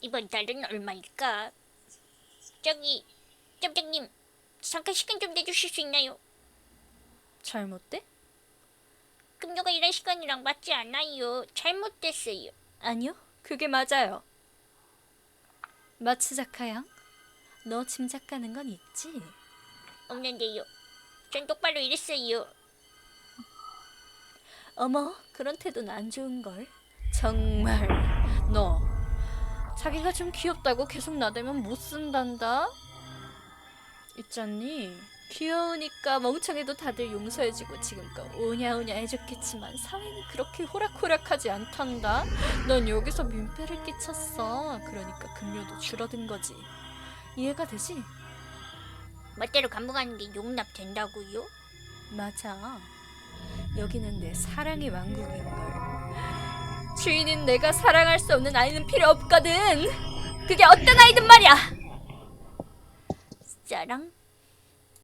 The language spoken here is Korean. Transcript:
이번 달은 얼마일까? 저기 점장님 잠깐 시간 좀 내주실 수 있나요? 잘못돼? 금요가 일할 시간이랑 맞지 않아요. 잘못됐어요. 아니요, 그게 맞아요. 마츠자카 양, 너 짐작 가는 건 있지? 없는데요. 전 똑바로 일했어요. 어머, 그런 태도는 안 좋은 걸. 정말 너 자기가 좀 귀엽다고 계속 나대면 못 쓴단다. 있잖니. 귀여우니까 멍청해도 다들 용서해주고 지금껏 오냐오냐 해줬겠지만 사회는 그렇게 호락호락하지 않단다. 넌 여기서 민폐를 끼쳤어. 그러니까 급료도 줄어든 거지. 이해가 되지? 멋대로 감봉하는 게 용납된다고요? 맞아. 여기는 내 사랑의 왕국인 걸. 주인인 내가 사랑할 수 없는 아이는 필요 없거든. 그게 어떤 아이든 말이야. 사랑?